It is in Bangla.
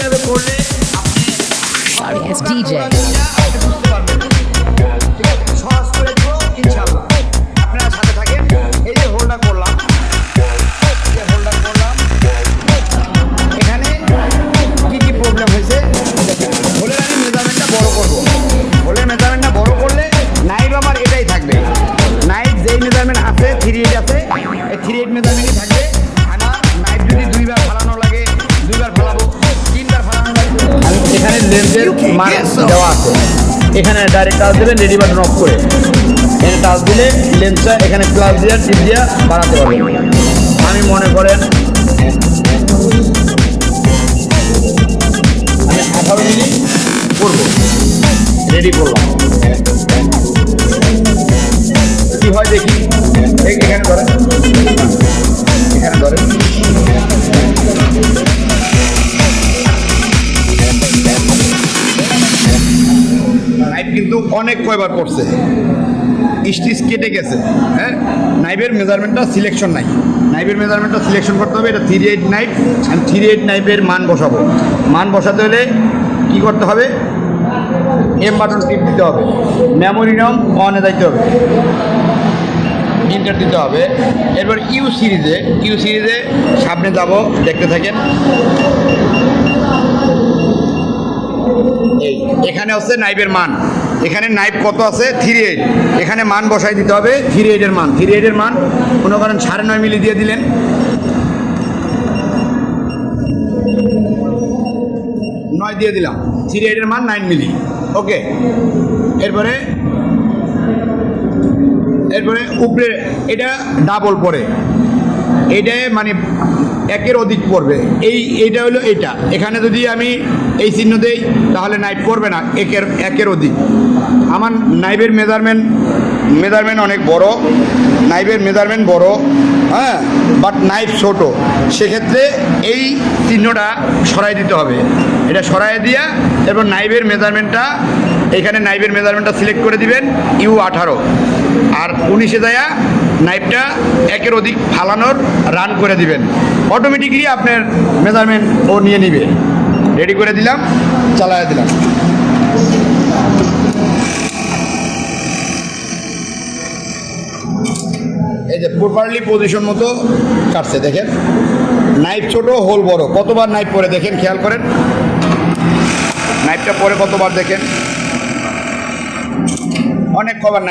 কীভাবে করলে আপনি Sorry, it's DJ. সহজ করে দেবো ইনশাল্লাহ আপনারা সাথে থাকেন এই যে হোল্ডার করলাম হোল্ডার করলাম এখানে কি কি প্রবলেম হয়েছে হোলের আমি মেজারমেন্টটা বড় করব হোলের মেজারমেন্টটা বড় করলে নাইট আমার এটাই থাকবে নাইট যেই মেজারমেন্ট আছে থ্রি এইট আছে এই থ্রি এইট মেজারমেন্টই থাকবে আমার নাইট যদি দুইবার লেন্সের মান দেওয়া আছে। এখানে ডাইরেক্ট টাচ দেবেন রেডি বাটন অফ করে। এখানে টাচ দিলে লেন্সটা এখানে প্লাস দিয়ে টিপ দিয়ে বাড়াতে পারবে। আমি মনে করেন আমি আঠারো মিলি করব রেডি করলাম। কি হয় দেখি? এখানে ধরেন। কিন্তু অনেক কয়বার করছে। স্টিচ কেটে গেছে। হ্যাঁ নাইফের মেজারমেন্টটা সিলেকশন নাই। নাইফের মেজারমেন্টটা সিলেকশন করতে হবে, এটা থ্রি এইট নাইফ আমি থ্রি এইট নাইফের মান বসাবো। মান বসাতে হলে কি করতে হবে? এম বাটন টিপ দিতে হবে। মেমোরি নাম অনে যাইতে হবে। ইন্টার দিতে হবে। এরপর ইউ সিরিজে ইউ সিরিজে সামনে যাব, দেখতে থাকেন। এখানে হচ্ছে নাইফের মান। এখানে নাইফ কত আছে? থ্রি এইট এখানে মান বসাই দিতে হবে। থ্রি এইটের মান। থ্রি এইটের মান মনে করেন সাড়ে নয় মিলি দিয়ে দিলেন। নয় দিয়ে দিলাম। থ্রি এইটের মান নাইন মিলি। ওকে এরপরে এরপরে উপরে, এটা ডাবল পরে। এটা মানে একের অধিক পড়বে। এই, এইটা হলো এটা। এখানে যদি আমি এই চিহ্ন দেই, তাহলে নাইফ পড়বে না, একের একের অধিক। আমার নাইফের মেজারমেন্ট মেজারমেন্ট অনেক বড়। নাইফের মেজারমেন্ট বড় হ্যাঁ? বাট নাইফ ছোট। সেক্ষেত্রে এই চিহ্নটা সরাই দিতে হবে। এটা সরাই দিয়া, এরপর নাইফের মেজারমেন্টটা, এখানে নাইফের মেজারমেন্টটা সিলেক্ট করে দিবেন ইউ আঠারো। আর উনিশে দেয়া নাইফটা একের অধিক ফালানোর রান করে দিবেন। অটোমেটিকলি আপনার মেজারমেন্ট ও নিয়ে নিবে। রেডি করে দিলাম, চালায় দিলাম। এই যে প্রপারলি পজিশন মতো কাটছে, দেখেন। নাইফ ছোট, হোল বড়। কতবার নাইফ পরে দেখেন, খেয়াল করেন। নাইফটা পরে কতবার দেখেন? অনেক খবর নাইফ